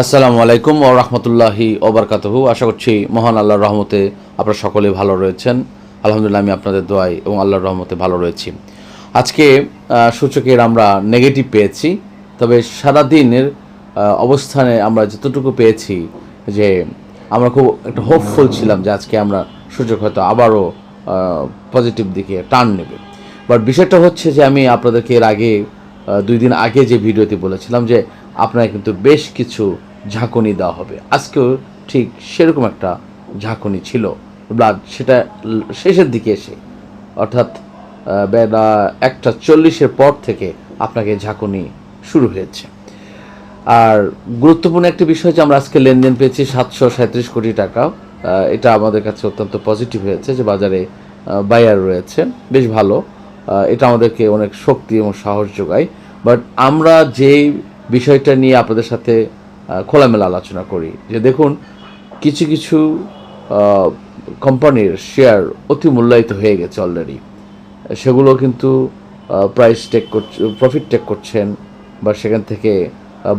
আসসালামু আলাইকুম ও রহমতুল্লাহি ওবরকাতহু আশা করছি মহান আল্লাহর রহমতে আপনারা সকলে ভালো রয়েছেন। আলহামদুলিল্লাহ আমি আপনাদের দোয়াই এবং আল্লাহর রহমতে ভালো রয়েছি। আজকে সূচকের আমরা নেগেটিভ পেয়েছি, তবে সারাদিনের অবস্থানে আমরা যতটুকু পেয়েছি যে আমরা খুব একটা হোপফুল ছিলাম যে আজকে আমরা সূচক হয়তো আবারও পজিটিভ দিকে টার্ন নেবে। বাট বিষয়টা হচ্ছে যে আমি আপনাদেরকে এর আগে দুই দিন আগে যে ভিডিওতে বলেছিলাম যে আপনার কিন্তু বেশ কিছু ঝাঁকুনি দেওয়া হবে। আজকেও ঠিক সেরকম একটা ঝাঁকুনি ছিল। ব্লাড সেটা শেষের দিকে এসে, অর্থাৎ বেলা একটা চল্লিশের পর থেকে আপনাকে ঝাঁকুনি শুরু হয়েছে। আর গুরুত্বপূর্ণ একটি বিষয় যে আমরা আজকে লেনদেন পেয়েছি সাতশো সাঁত্রিশ কোটি টাকা এটা আমাদের কাছে অত্যন্ত পজিটিভ হয়েছে যে বাজারে বায়ার রয়েছে, বেশ ভালো। এটা আমাদেরকে অনেক শক্তি এবং সাহস যোগায়। বাট আমরা যে বিষয়টা নিয়ে আপনাদের সাথে খোলামেলা আলোচনা করি। যে দেখুন, কিছু কিছু কোম্পানির শেয়ার অতি মূল্যায়িত হয়ে গেছে অলরেডি সেগুলো কিন্তু প্রাইস টেক করছে প্রফিট টেক করছেন বা সেখান থেকে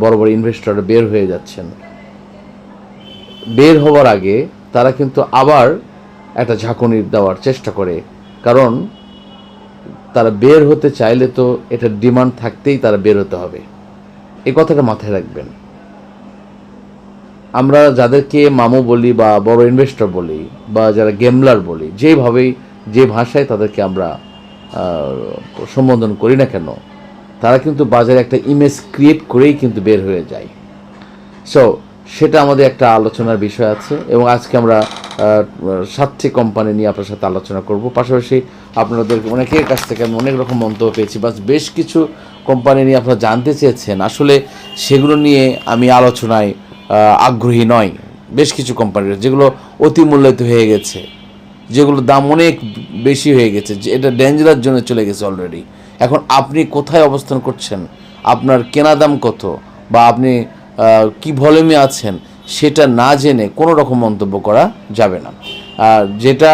বড় বড় ইনভেস্টররা বের হয়ে যাচ্ছেন। বের হওয়ার আগে তারা কিন্তু আবার একটা ঝাঁকুনি দেওয়ার চেষ্টা করে। কারণ, তারা বের হতে চাইলে তো এটা ডিমান্ড থাকতেই তারা বের হতে হবে। এই কথাটা মাথায় রাখবেন। আমরা যাদেরকে মামু বলি বা বড় ইনভেস্টর বলি বা যারা গেমলার বলি, যেভাবেই যে ভাষায় তাদেরকে আমরা সম্বোধন করি না কেন, তারা কিন্তু বাজারে একটা ইমেজ ক্রিয়েট করেই কিন্তু বের হয়ে যায়। সো সেটা আমাদের একটা আলোচনার বিষয় আছে এবং আজকে আমরা সাতটি কোম্পানি নিয়ে আপনার সাথে আলোচনা করব। পাশাপাশি আপনাদের অনেকের কাছ থেকে আমি অনেক রকম মন্তব্য পেয়েছি, বাস বেশ কিছু কোম্পানি নিয়ে আপনারা জানতে চেয়েছেন, আসলে সেগুলো নিয়ে আমি আলোচনায় আগ্রহী নয় বেশ কিছু কোম্পানির যেগুলো অতি মূল্যায়িত হয়ে গেছে যেগুলো দাম অনেক বেশি হয়ে গেছে এটা ডেঞ্জারাস জন্য চলে গেছে অলরেডি এখন আপনি কোথায় অবস্থান করছেন? আপনার কেনা দাম কত? বা আপনি কি ভলিউমে আছেন? সেটা না জেনে কোনো রকম মন্তব্য করা যাবে না। আর যেটা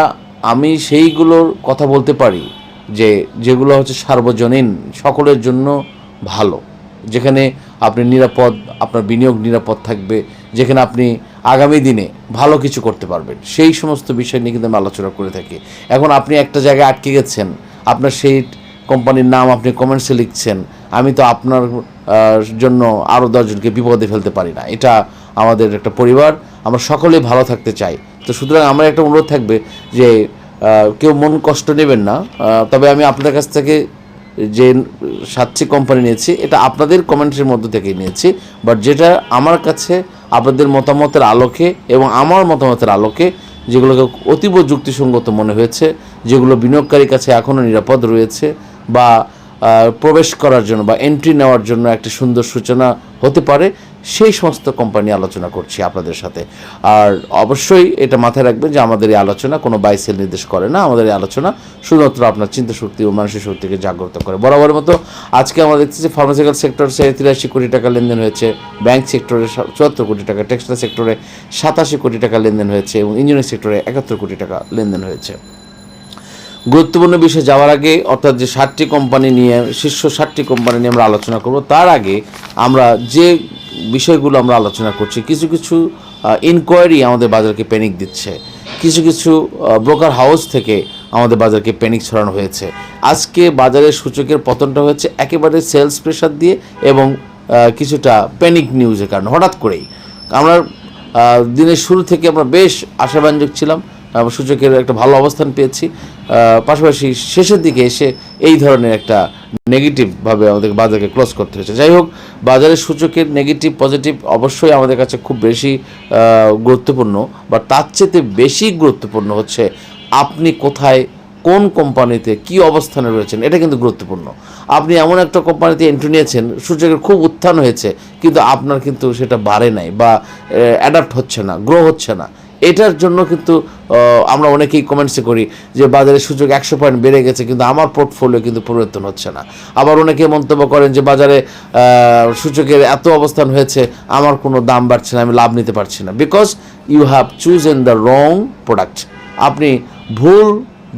আমি সেইগুলোর কথা বলতে পারি যে যেগুলো হচ্ছে সার্বজনীন, সকলের জন্য ভালো। যেখানে আপনি নিরাপদ, আপনার বিনিয়োগ নিরাপদ থাকবে, যেখানে আপনি আগামী দিনে ভালো কিছু করতে পারবেন। সেই সমস্ত বিষয় নিয়ে কিন্তু আমি আলোচনা করে থাকি। এখন আপনি একটা জায়গায় আটকে গেছেন, আপনার সেই কোম্পানির নাম আপনি কমেন্টসে লিখছেন, আমি তো আপনার জন্য আরও দশজনকে বিপদে ফেলতে পারি না। এটা আমাদের একটা পরিবার, আমরা সকলেই ভালো থাকতে চাই। তো সুতরাং আমার একটা অনুরোধ থাকবে যে কেউ মন কষ্ট নেবেন না। তবে আমি আপনাদের কাছ থেকে যে সাতটি কোম্পানি নিয়েছি, এটা আপনাদের কমেন্টের মধ্য থেকে নিয়েছি। বাট যেটা আমার কাছে আপনাদের মতামতের আলোকে এবং আমার মতামতের আলোকে, যেগুলোকে অতীব যুক্তিসঙ্গত মনে হয়েছে, যেগুলো বিনিয়োগকারীর কাছে এখনও নিরাপদ রয়েছে বা প্রবেশ করার জন্য বা এন্ট্রি নেওয়ার জন্য একটা সুন্দর সূচনা হতে পারে সেই সমস্ত কোম্পানি আলোচনা করছি আপনাদের সাথে। আর অবশ্যই এটা মাথায় রাখবেন যে আমাদের এই আলোচনা কোনো বাইসেল নির্দেশ করে না। আমাদের এই আলোচনা শুধুমাত্র আপনার চিন্তা শক্তি ও মানসিক শক্তিকে জাগ্রত করে। বরাবরের মতো আজকে আমরা যে ফার্মাসিক্যাল সেক্টর সে তিরাশি কোটি টাকা লেনদেন হয়েছে। ব্যাংক সেক্টরে চুয়াত্তর কোটি টাকা টেক্সটাইল সেক্টরে সাতাশি কোটি টাকা লেনদেন হয়েছে এবং ইঞ্জিনিয়ারিং সেক্টরে একাত্তর কোটি টাকা লেনদেন হয়েছে। গুরুত্বপূর্ণ বিষয়ে যাওয়ার আগে, অর্থাৎ যে ষাটটি কোম্পানি নিয়ে, শীর্ষ ষাটটি কোম্পানি নিয়ে আমরা আলোচনা করব, তার আগে আমরা যে বিষয়গুলো আমরা আলোচনা করছি। কিছু কিছু ইনকোয়ারি আমাদের বাজারকে প্যানিক দিচ্ছে। কিছু কিছু ব্রোকার হাউস থেকে আমাদের বাজারকে প্যানিক ছড়ানো হয়েছে। আজকে বাজারের সূচকের পতনটা হয়েছে একেবারে সেলস প্রেশার দিয়ে এবং কিছুটা প্যানিক নিউজের কারণে, হঠাৎ করেই। আমরা দিনের শুরু থেকে আমরা বেশ আশাব্যঞ্জক ছিলাম। সূচকের একটা ভালো অবস্থান পেয়েছি। পাশাপাশি শেষের দিকে এসে এই ধরনের একটা নেগেটিভভাবে আমাদের বাজারকে ক্লোজ করতে হয়েছে। যাই হোক বাজারের সূচকের নেগেটিভ পজিটিভ অবশ্যই আমাদের কাছে খুব বেশি গুরুত্বপূর্ণ। বা তার চেয়ে বেশি গুরুত্বপূর্ণ হচ্ছে আপনি কোথায়, কোন কোম্পানিতে কি অবস্থানে রয়েছেন, এটা কিন্তু গুরুত্বপূর্ণ। আপনি এমন একটা কোম্পানিতে এন্ট্রি নিয়েছেন, সূচকের খুব উত্থান হয়েছে, কিন্তু আপনার কিন্তু সেটা বাড়ে নাই বা অ্যাডাপ্ট হচ্ছে না গ্রো হচ্ছে না। এটার জন্য কিন্তু আমরা অনেকেই কমেন্টসে করি যে বাজারে সূচক একশো পয়েন্ট বেড়ে গেছে, কিন্তু আমার পোর্টফোলিও কিন্তু পরিবর্তন হচ্ছে না। আবার অনেকে মন্তব্য করেন যে বাজারে সূচকের এত অবস্থান হয়েছে, আমার কোনো দাম বাড়ছে না, আমি লাভ নিতে পারছি না। Because you have choose in the wrong product আপনি ভুল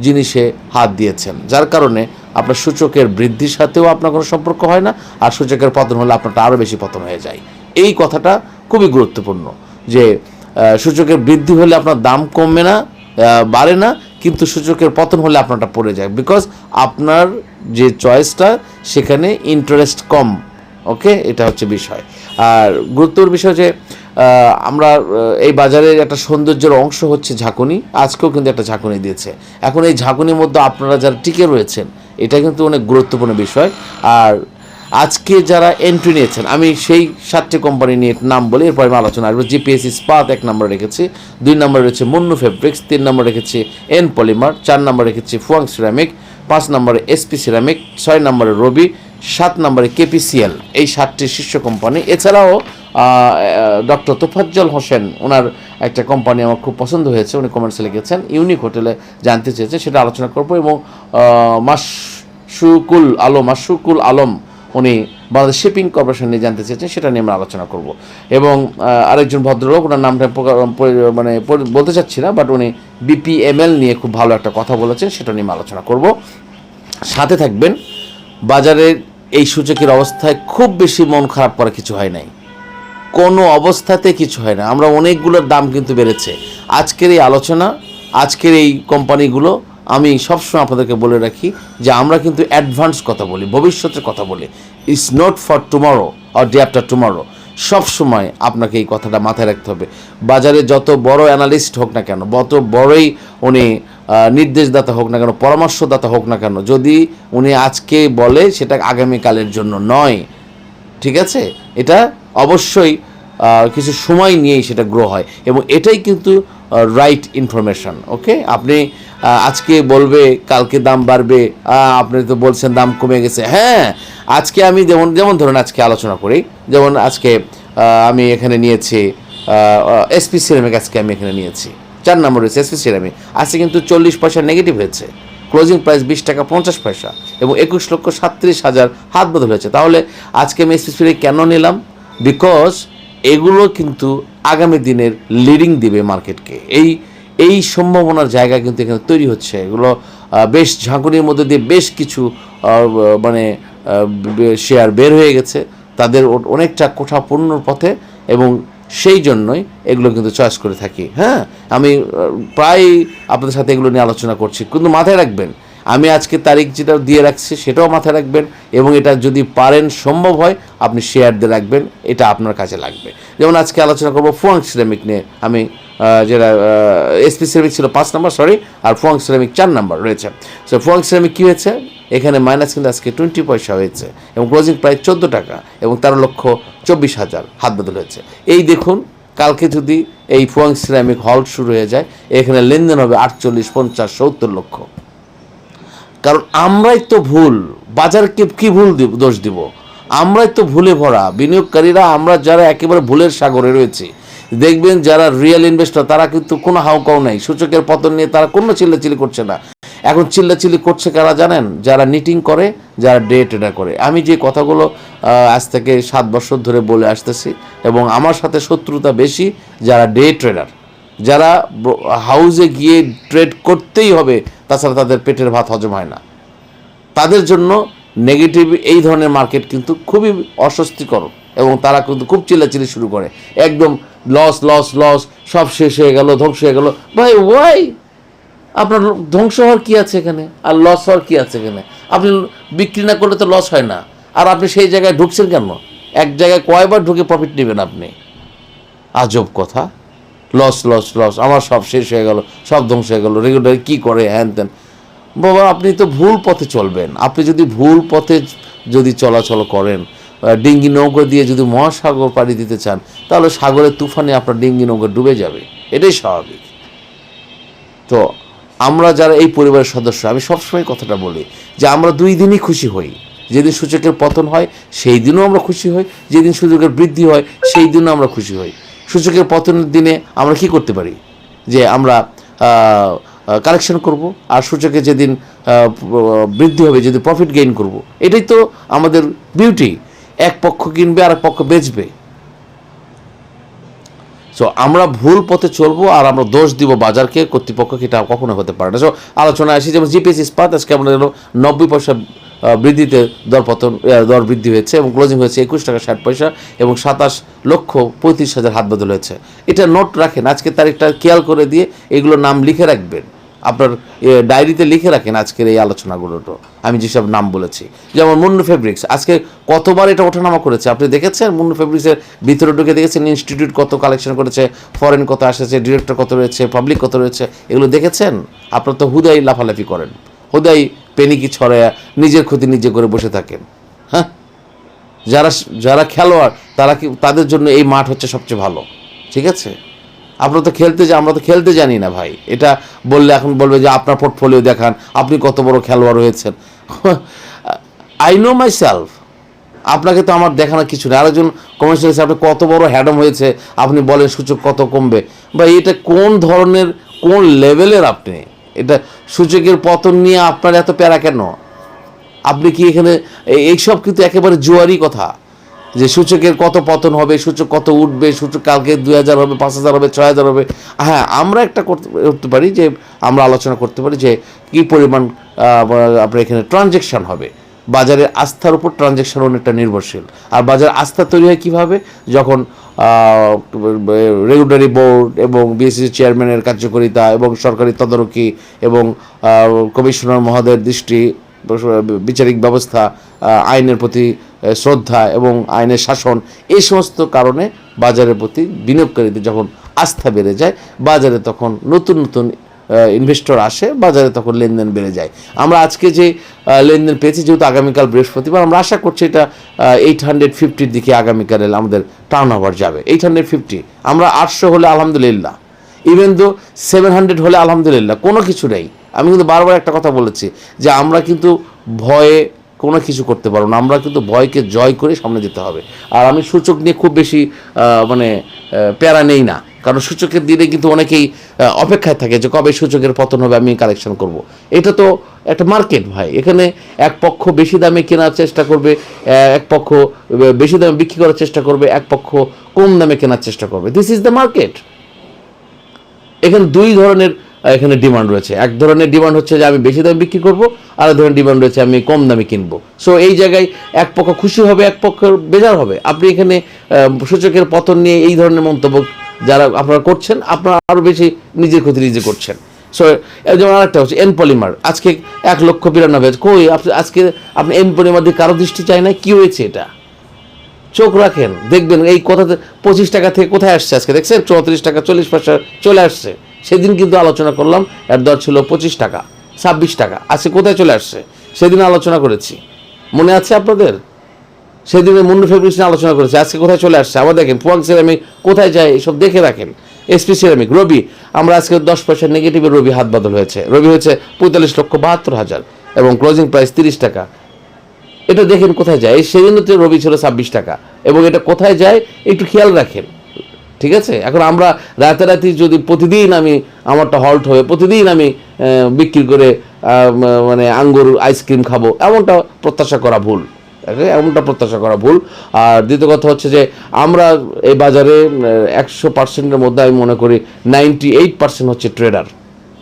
জিনিসে হাত দিয়েছেন, যার কারণে আপনার সূচকের বৃদ্ধির সাথেও আপনার কোনো সম্পর্ক হয় না, আর সূচকের পতন হলে আপনারটা আরও বেশি পতন হয়ে যায়। এই কথাটা খুবই গুরুত্বপূর্ণ যে সূচকের বৃদ্ধি হলে আপনার দাম কমবে না বাড়ে না, কিন্তু সূচকের পতন হলে আপনারটা পড়ে যায়। বিকজ আপনার যে চয়েসটা সেখানে ইন্টারেস্ট কম। ওকে এটা হচ্ছে বিষয়। আর গুরুত্বর বিষয় যে আমরা এই বাজারের একটা সৌন্দর্যের অংশ হচ্ছে ঝাঁকুনি। আজকেও কিন্তু একটা ঝাঁকুনি দিয়েছে। এখন এই ঝাঁকুনির মধ্যে আপনারা যারা টিকে রয়েছেন, এটা কিন্তু অনেক গুরুত্বপূর্ণ বিষয়। আর আজকে যারা এন্ট্রি নিয়েছেন, আমি সেই সাতটি কোম্পানি নিয়ে নাম বলি, এরপর আমি আলোচনা আসব। জিপিএস ইস্পাত এক নম্বর রেখেছি, দুই নম্বর রয়েছে মুন্নু ফেব্রিক্স তিন নম্বর রেখেছি এন পলিমার চার নম্বর রেখেছি ফুয়াং সিরামিক পাঁচ নম্বরে এসপি সিরামিক ছয় নম্বরে রবি সাত নম্বরে কেপিসিএল এই সাতটি শীর্ষ কোম্পানি এছাড়াও ডক্টর তোফাজ্জল হোসেন ওনার একটা কোম্পানি আমার খুব পছন্দ হয়েছে, উনি কমেন্টসে লিখেছেন ইউনিক হোটেলে জানতে চেয়েছে সেটা আলোচনা করব এবং মাসুকুল আলম মাসুকুল আলম উনি বাংলাদেশ শিপিং কর্পোরেশন নিয়ে জানতে চেয়েছেন, সেটা নিয়ে আমরা আলোচনা করব। এবং আরেকজন ভদ্রলোক, ওনার নামটা মানে বলতে চাচ্ছি না, বাট উনি বিপিএমএল নিয়ে খুব ভালো একটা কথা বলেছেন, সেটা নিয়ে আলোচনা করব। সাথে থাকবেন, বাজারের এই সূচকের অবস্থায় খুব বেশি মন খারাপ করা কিছু হয় নাই। কোনো অবস্থাতে কিছু হয় না। আমরা অনেকগুলোর দাম কিন্তু বেড়েছে। আজকের এই আলোচনা, আজকের এই কোম্পানিগুলো আমি সবসময় আপনাদেরকে বলে রাখি যে আমরা কিন্তু অ্যাডভান্স কথা বলি, ভবিষ্যতের কথা বলি। It's not for tomorrow or day after tomorrow সবসময় আপনাকে এই কথাটা মাথায় রাখতে হবে। বাজারে যত বড় অ্যানালিস্ট হোক না কেন, যত বড়ই উনি নির্দেশদাতা হোক না কেন, পরামর্শদাতা হোক না কেন, যদি উনি আজকে বলে সেটা আগামীকালের জন্য নয়, ঠিক আছে? এটা অবশ্যই কিছু সময় নিয়েই সেটা গ্রো হয়। এবং এটাই কিন্তু রাইট ইনফরমেশন ওকে আপনি আজকে বলবে, কালকে দাম বাড়বে আপনি তো বলছেন দাম কমে গেছে। হ্যাঁ আজকে আমি যেমন যেমন ধরুন আজকে আলোচনা করি, যেমন আজকে আমি এখানে নিয়েছি এসপি সিরামিক আজকে আমি এখানে নিয়েছি। চার নম্বর রয়েছে এসপি সিরামিক আজকে কিন্তু চল্লিশ পয়সা নেগেটিভ হয়েছে। ক্লোজিং প্রাইস বিশ টাকা পঞ্চাশ পয়সা এবং একুশ লক্ষ সাতত্রিশ হাজার হাত বদল হয়েছে। তাহলে আজকে আমি এসপি সিরামিক কেন নিলাম? বিকজ এগুলো কিন্তু আগামী দিনের লিডিং দিবে মার্কেটকে এই এই সম্ভাবনার জায়গা কিন্তু এখানে তৈরি হচ্ছে। এগুলো বেশ ঝাঁকুনির মধ্যে দিয়ে বেশ কিছু মানে শেয়ার বের হয়ে গেছে। তাদের অনেকটা কোঠা পূর্ণর পথে এবং সেই জন্যই এগুলো কিন্তু চয়েস করে থাকি। হ্যাঁ? আমি প্রায় আপনাদের সাথে এগুলো নিয়ে আলোচনা করছি। কিন্তু মাথায় রাখবেন আমি আজকে তারিখ যেটা দিয়ে রাখছি সেটাও মাথায় রাখবেন এবং এটা যদি পারেন সম্ভব হয়, আপনি শেয়ার দিয়ে রাখবেন, এটা আপনার কাছে লাগবে। যেমন আজকে আলোচনা করব ফুয়াং সিরামিক নিয়ে। আমি যেটা এসপি সিরামিক ছিল পাঁচ নাম্বার সরি আর ফুয়াং সিরামিক চার নাম্বার রয়েছে। সো ফুয়াং সিরামিক কী হয়েছে? এখানে মাইনাস কিন্তু আজকে টোয়েন্টি পয়সা হয়েছে এবং ক্লোজিং প্রায় চোদ্দ টাকা এবং তেরো লক্ষ চব্বিশ হাজার হাত বদল হয়েছে এই দেখুন, কালকে যদি এই ফুয়াং সিরামিক হল শুরু হয়ে যায়, এখানে লেনদেন হবে আটচল্লিশ, পঞ্চাশ, সত্তর লক্ষ। কারণ আমরাই তো ভুল, বাজারকে কি ভুল দোষ দিব? আমরাই তো ভুলে ভরা, বিনিয়োগকারীরা আমরা যারা একেবারে ভুলের সাগরে রয়েছি, দেখবেন যারা রিয়েল ইনভেস্টর তারা কিন্তু কোনো হাউকাও নাই, সূচকের পতন নিয়ে তারা কোনো চিল্লাচিল্লি করছে না। এখন চিল্লাচিল্লি করছে কারা জানেন? যারা নিটিং করে, যারা ডে ট্রেডার করে। আমি যে কথাগুলো আজ থেকে সাত বছর ধরে বলে আসতেছি, এবং আমার সাথে শত্রুতা বেশি যারা ডে ট্রেডার যারা হাউসে গিয়ে ট্রেড করতেই হবে, তাছাড়া তাদের পেটের ভাত হজম হয় না। তাদের জন্য নেগেটিভ এই ধরনের মার্কেট কিন্তু খুবই অস্বস্তিকর এবং তারা কিন্তু খুব চিল্লাচিল্লি শুরু করে। একদম লস লস লস সব শেষ হয়ে গেল, ধ্বংস হয়ে গেল। ভাই ওয়াই আপনার ধ্বংস হওয়ার কী আছে এখানে? আর লস হওয়ার কী আছে এখানে? আপনি বিক্রি না করলে তো লস হয় না। আর আপনি সেই জায়গায় ঢুকছেন কেন? এক জায়গায় কয়বার ঢুকে প্রফিট নেবেন আপনি? আজব কথা। লস লস লস আমার সব শেষ হয়ে গেল, সব ধ্বংস হয়ে গেল। রেগুলার কি করে? হ্যান ত্যান। বাবা, আপনি তো ভুল পথে চলবেন। আপনি যদি ভুল পথে যদি চলাচল করেন ডিঙ্গি নৌকা দিয়ে যদি মহাসাগর পাড়ি দিতে চান, তাহলে সাগরের তুফানে আপনার ডিঙ্গি নৌকা ডুবে যাবে। এটাই স্বাভাবিক। তো আমরা যারা এই পরিবারের সদস্য, আমি সবসময় কথাটা বলি যে আমরা দুই দিনই খুশি হই। যেদিন সূচকের পতন হয়, সেই দিনও আমরা খুশি হই। যেদিন সূচকের বৃদ্ধি হয়, সেই দিনও আমরা খুশি হই। সূচকের পতনের দিনে আমরা কি করতে পারি? যে আমরা কালেকশন করব আর সূচকে যেদিন বৃদ্ধি হবে যদি প্রফিট গেইন করব। এটাই তো আমাদের বিউটি এক পক্ষ কিনবে আর এক পক্ষ বেচবে। সো আমরা ভুল পথে চলবো আর আমরা দোষ দিব বাজারকে, কর্তৃপক্ষকে, এটা কখনো হতে পারে না। সো আলোচনা আসি, যেমন জিপিএস ইস্পাত, আজকে আমরা নব্বই পয়সা বৃদ্ধিতে দরপতন দর বৃদ্ধি হয়েছে এবং ক্লোজিং হয়েছে একুশ টাকা ষাট পয়সা এবং সাতাশ লক্ষ পঁয়ত্রিশ হাজার হাত বদল হয়েছে। এটা নোট রাখেন আজকে তারিখটা খেয়াল করে দিয়ে এগুলো নাম লিখে রাখবেন। আপনার ডায়েরিতে লিখে রাখেন আজকের এই আলোচনাগুলোটো। আমি যেসব নাম বলেছি, যেমন মুন্নু ফেব্রিক্স আজকে কতবার এটা ওঠানামা করেছে? আপনি দেখেছেন মুন্নু ফেব্রিক্সের ভিতরে ঢুকে দেখেছেন ইনস্টিটিউট কত কালেকশন করেছে ফরেন কত আসেছে ডিরেক্টর কত রয়েছে পাবলিক কত রয়েছে, এগুলো দেখেছেন? আপনার তো হুদাই লাফালাফি করেন। হুদাই পেনিকি ছড়ায়া নিজের ক্ষতি নিজে করে বসে থাকেন। হ্যাঁ? যারা যারা খেলোয়াড়, তারা কি তাদের জন্য এই মাঠ হচ্ছে সবচেয়ে ভালো। ঠিক আছে? আমরা তো খেলতে আমরা তো খেলতে জানি না ভাই। এটা বললে এখন বলবে যে আপনার পোর্টফোলিও দেখান, আপনি কত বড় খেলোয়াড় হয়েছেন। আই নো মাই সেলফ আপনাকে তো আমার দেখানোর কিছু নেই। আরেকজন করেছে আপনি কত বড় হ্যাডম হয়েছে, আপনি বলেন সূচক কত কমবে। ভাই, এটা কোন ধরনের কোন লেভেলের আপনি? এটা সূচকের পতন নিয়ে আপনার এত প্যারা কেন? আপনি কি এখানে এই- এইসব কিন্তু একেবারে জুয়ারি কথা। যে সূচকের কত পতন হবে, সূচক কত উঠবে, সূচক কালকে দুই হাজার হবে, পাঁচ হাজার হবে, ছয় হাজার হবে। হ্যাঁ আমরা একটা করতে পারি যে, আমরা আলোচনা করতে পারি যে, কী পরিমাণ আপনার এখানে ট্রানজেকশন হবে। বাজারের আস্থার উপর ট্রানজেকশন অনেকটা নির্ভরশীল। আর বাজার আস্থা তৈরি হয় কীভাবে? যখন রেগুলেটরি বোর্ড এবং বিএসসি চেয়ারম্যানের কার্যকারিতা এবং সরকারি তদারকি এবং কমিশনার মহোদয়ের দৃষ্টি, বিচারিক ব্যবস্থা আইনের প্রতি শ্রদ্ধা এবং আইনের শাসন এই সমস্ত কারণে বাজারের প্রতি বিনিয়োগকারীদের যখন আস্থা বেড়ে যায়, বাজারে তখন নতুন নতুন ইনভেস্টর আসে, বাজারে তখন লেনদেন বেড়ে যায়। আমরা আজকে যে লেনদেন পেয়েছি যেহেতু আগামীকাল বৃহস্পতিবার, আমরা আশা করছি এটা এইট হান্ড্রেড ফিফটির দিকে আগামীকালে আমাদের টার্ন ওভার যাবে। এইট হান্ড্রেড ফিফটি আমরা আটশো হলে আলহামদুলিল্লাহ। ইভেন দো সেভেন হান্ড্রেড হলে আলহামদুলিল্লাহ, কোনো কিছু নেই। আমি কিন্তু বারবার একটা কথা বলেছি যে আমরা কিন্তু ভয়ে কোনো কিছু করতে পারব না। আমরা কিন্তু ভয়কে জয় করে সামনে যেতে হবে। আর আমি সূচক নিয়ে খুব বেশি মানে প্যারা নেই না। কারণ সূচকের দিনে কিন্তু অনেকেই অপেক্ষায় থাকে যে কবে সূচকের পতন হবে, আমি কালেকশন করব। এটা তো একটা মার্কেট ভাই। এখানে এক পক্ষ বেশি দামে কেনার চেষ্টা করবে এক পক্ষ বেশি দামে বিক্রি করার চেষ্টা করবে, এক পক্ষ কম দামে কেনার চেষ্টা করবে। দিস ইজ দ্য মার্কেট এখানে দুই ধরনের এখানে ডিমান্ড রয়েছে। এক ধরনের ডিমান্ড হচ্ছে যে আমি বেশি দামে বিক্রি করব আর ধরনের ডিমান্ড রয়েছে আমি কম দামে কিনবো। সো এই জায়গায় এক পক্ষ খুশি হবে, এক পক্ষ বেজার হবে। আপনি এখানে সূচকের পতন নিয়ে এই ধরনের মন্তব্য যারা আপনারা করছেন, আপনারা আরও বেশি নিজের ক্ষতি নিজে করছেন। সো যেমন আরেকটা হচ্ছে এন পলিমার আজকে এক লক্ষ বিরানব্বই কই, আপনি আজকে আপনি এন পলিমার দিয়ে কারও দৃষ্টি চায় না কী হয়েছে এটা? চোখ রাখেন, দেখবেন এই কথাতে পঁচিশ টাকা থেকে কোথায় আসছে আজকে? দেখছেন? চৌত্রিশ টাকা, চল্লিশ পয়সা চলে আসছে। সেদিন কিন্তু আলোচনা করলাম, এর দর ছিল পঁচিশ টাকা, ছাব্বিশ টাকা। আজকে কোথায় চলে আসছে? সেদিন আলোচনা করেছি। মনে আছে আপনাদের? সেদিনে মুন্ডু ফেব্রিক্স নিয়ে আলোচনা করেছি, আজকে কোথায় চলে আসছে? আবার দেখেন পুয়াং সিরামিক কোথায় যায়, এসব দেখে রাখেন। এসপি সিরামিক রবি, আমরা আজকে দশ পয়সা নেগেটিভে রবি হাত বদল হয়েছে। রবি হয়েছে পঁয়তাল্লিশ লক্ষ বাহাত্তর হাজার এবং ক্লোজিং প্রাইস তিরিশ টাকা। এটা দেখেন কোথায় যায় সেদিনও তো রবি ছিল ছাব্বিশ টাকা এবং এটা কোথায় যায় একটু খেয়াল রাখেন, ঠিক আছে? এখন আমরা রাতারাতি যদি প্রতিদিন আমি আমারটা হল্ট হয়ে, প্রতিদিন আমি বিক্রি করে মানে আঙ্গুর আইসক্রিম খাব, এমনটা প্রত্যাশা করা ভুল? এমনটা প্রত্যাশা করা ভুল। আর দ্বিতীয় কথা হচ্ছে যে, আমরা এই বাজারে একশো পার্সেন্টের মধ্যে আমি মনে করি নাইনটি এইট পার্সেন্ট হচ্ছে ট্রেডার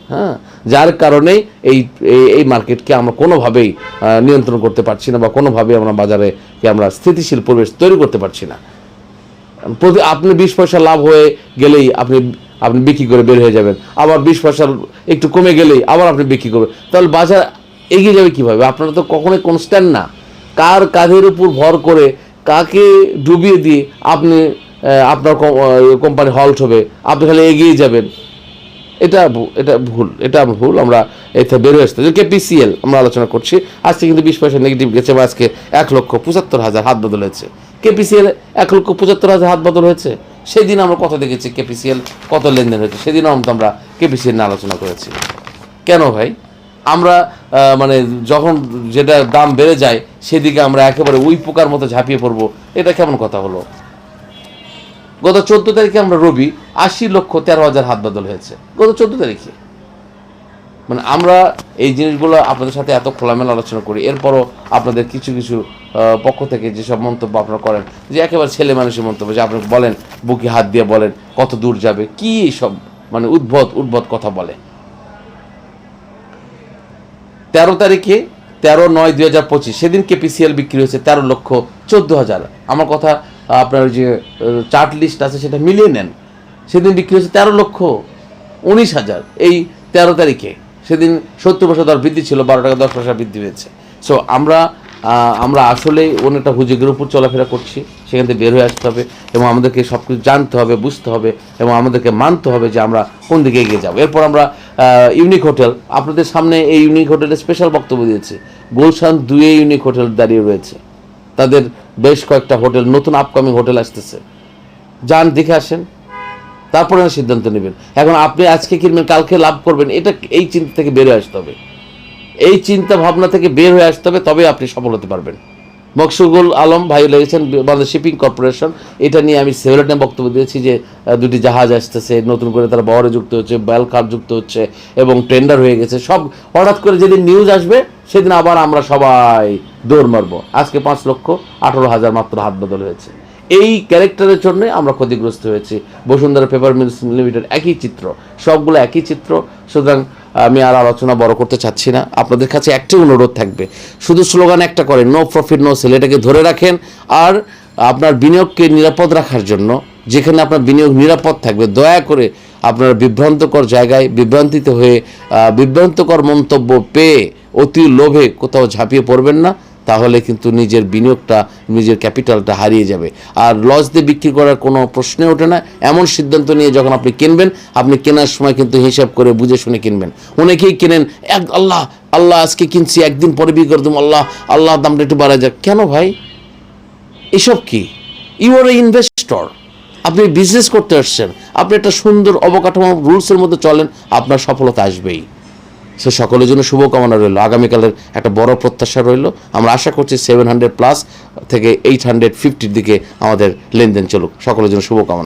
হ্যাঁ? যার কারণেই এই, এই- মার্কেটকে আমরা কোনোভাবেই নিয়ন্ত্রণ করতে পারছি না বা কোনোভাবেই আমরা বাজারে আমরা স্থিতিশীল পরিবেশ তৈরি করতে পারছি না। প্রতি আপনি বিশ পয়সা লাভ হয়ে গেলেই আপনি আপনি বিক্রি করে বের হয়ে যাবেন। আবার বিশ পয়সা একটু কমে গেলেই আবার আপনি বিক্রি করবেন। তাহলে বাজার এগিয়ে যাবে কীভাবে? আপনারা তো কখনোই কনস্ট্যান্ট না। কার কাঁধের উপর ভর করে কাকে ডুবিয়ে দিয়ে আপনি আপনার কোম্পানি হল্ট হবে? আপনি খালি এগিয়ে যাবেন। এটা এটা ভুল এটা ভুল। আমরা এতে বের আসতে কেপিসিএল আমরা আলোচনা করছি। আজকে কিন্তু বিশ পয়সা নেগেটিভ গেছে বা আজকে এক লক্ষ পঁচাত্তর হাজার হাত বদল হয়েছে। কেপিসিএল এক লক্ষ পঁচাত্তর হাজার হাত বদল হয়েছে? সেদিন আমরা কত দেখেছি কেপিসিএল কত লেনদেন হয়েছে। সেদিনও আমরা কেপিসিএল নিয়ে আলোচনা করেছি। কেন ভাই? আমরা মানে যখন যেটা দাম বেড়ে যায়, সেদিকে আমরা একেবারে উই পোকার মতো ঝাঁপিয়ে পড়ব। এটা কেমন কথা হলো? গত চোদ্দ তারিখে আমরা রবি, আশি লক্ষ তেরো হাজার হাত বদল হয়েছে। গত চোদ্দ তারিখে। মানে আমরা এই জিনিসগুলো আপনাদের সাথে এত খোলামেলা আলোচনা করি, এরপরও আপনাদের কিছু কিছু পক্ষ থেকে যেসব মন্তব্য আপনারা করেন, যে একেবারে ছেলে মানুষের মন্তব্য, যে আপনি বলেন, বুকে হাত দিয়ে বলেন, কত দূর যাবে, কি সব মানে উদ্ভট উদ্ভট কথা বলে। তেরো তারিখে তেরো নয় দুই হাজার পঁচিশ। সেদিন কেপিসিএল বিক্রি হয়েছে তেরো লক্ষ চোদ্দ হাজার। আমার কথা, আপনার যে চার্ট লিস্ট আছে সেটা মিলিয়ে নেন। সেদিন বিক্রি হয়েছে তেরো লক্ষ উনিশ হাজার এই তেরো তারিখে। সেদিন সত্তর পয়সা দর বৃদ্ধি ছিল, বারো টাকা দশ পয়সা বৃদ্ধি হয়েছে সো আমরা আমরা আসলেই অনেকটা হুজুগের উপর চলাফেরা করছি। সেখান থেকে বের হয়ে আসতে হবে এবং আমাদেরকে সব কিছু জানতে হবে, বুঝতে হবে এবং আমাদেরকে মানতে হবে যে আমরা কোন দিকে এগিয়ে যাব। এরপর আমরা ইউনিক হোটেল। আপনাদের সামনে এই ইউনিক হোটেলের স্পেশাল বক্তব্য দিয়েছে। গুলশান দুয়ে ইউনিক হোটেল দাঁড়িয়ে রয়েছে। তাদের বেশ কয়েকটা হোটেল, নতুন আপকামিং হোটেল আসতেছে। যান, দেখে আসেন। তারপরে সিদ্ধান্ত নেবেন। এখন আপনি আজকে কিনবেন, কালকে লাভ করবেন, এটা এই চিন্তা থেকে বের হয়ে আসতে হবে। এই চিন্তা ভাবনা থেকে বের হয়ে আসতে হবে তবে আপনি সফল হতে পারবেন। মকসুগুল আলম ভাই লেগেছেন বাংলাদেশ শিপিং কর্পোরেশন। এটা নিয়ে আমি সেভেলার বক্তব্য দিয়েছি যে দুটি জাহাজ আসতেছে, নতুন করে তারা বহরে যুক্ত হচ্ছে বেল কাপ যুক্ত হচ্ছে এবং টেন্ডার হয়ে গেছে। সব হঠাৎ করে যেদিন নিউজ আসবে, সেদিন আবার আমরা সবাই দৌড় মারবো। আজকে পাঁচ লক্ষ আঠারো হাজার মাত্র হাত বদল হয়েছে। এই ক্যারেক্টারের জন্য আমরা ক্ষতিগ্রস্ত হয়েছি। বসুন্ধরা পেপার মিলস লিমিটেড একই চিত্র, সবগুলো একই চিত্র। সুতরাং আমি আর আলোচনা বড় করতে চাচ্ছি না। আপনাদের কাছে একটাই অনুরোধ থাকবে, শুধু স্লোগান একটা করেন নো প্রফিট নো সেল এটাকে ধরে রাখেন। আর আপনার বিনিয়োগকে নিরাপদ রাখার জন্য, যেখানে আপনার বিনিয়োগ নিরাপদ থাকবে, দয়া করে আপনারা বিভ্রান্তকর জায়গায় বিভ্রান্তিতে হয়ে বিভ্রান্তকর মন্তব্য পেয়ে অতি লোভে কোথাও ঝাঁপিয়ে পড়বেন না। তাহলে কিন্তু নিজের বিনিয়োগটা, নিজের ক্যাপিটালটা হারিয়ে যাবে। আর লস দিয়ে বিক্রি করার কোনো প্রশ্নে ওঠে না। এমন সিদ্ধান্ত নিয়ে যখন আপনি কিনবেন, আপনি কেনার সময় কিন্তু হিসাব করে বুঝে শুনে কিনবেন। অনেকেই কেনেন, এক আল্লাহ আল্লাহ আজকে কিনছি, একদিন পরে বিক্রি করে দেবো, আল্লাহ আল্লাহ দামটা একটু বাড়া যাক। কেন ভাই? এসব কি? ইউ আর এ ইনভেস্টর আপনি বিজনেস করতে আসছেন। আপনি একটা সুন্দর অবকাঠামো রুলসের মধ্যে চলেন, আপনার সফলতা আসবেই। সে সকলের জন্য শুভকামনা রইল। আগামীকালের একটা বড় প্রত্যাশা রইল। আমরা আশা করছি সেভেন হান্ড্রেড প্লাস থেকে এইট হান্ড্রেড ফিফটির দিকে আমাদের লেনদেন চলুক। সকলের জন্য শুভকামনা।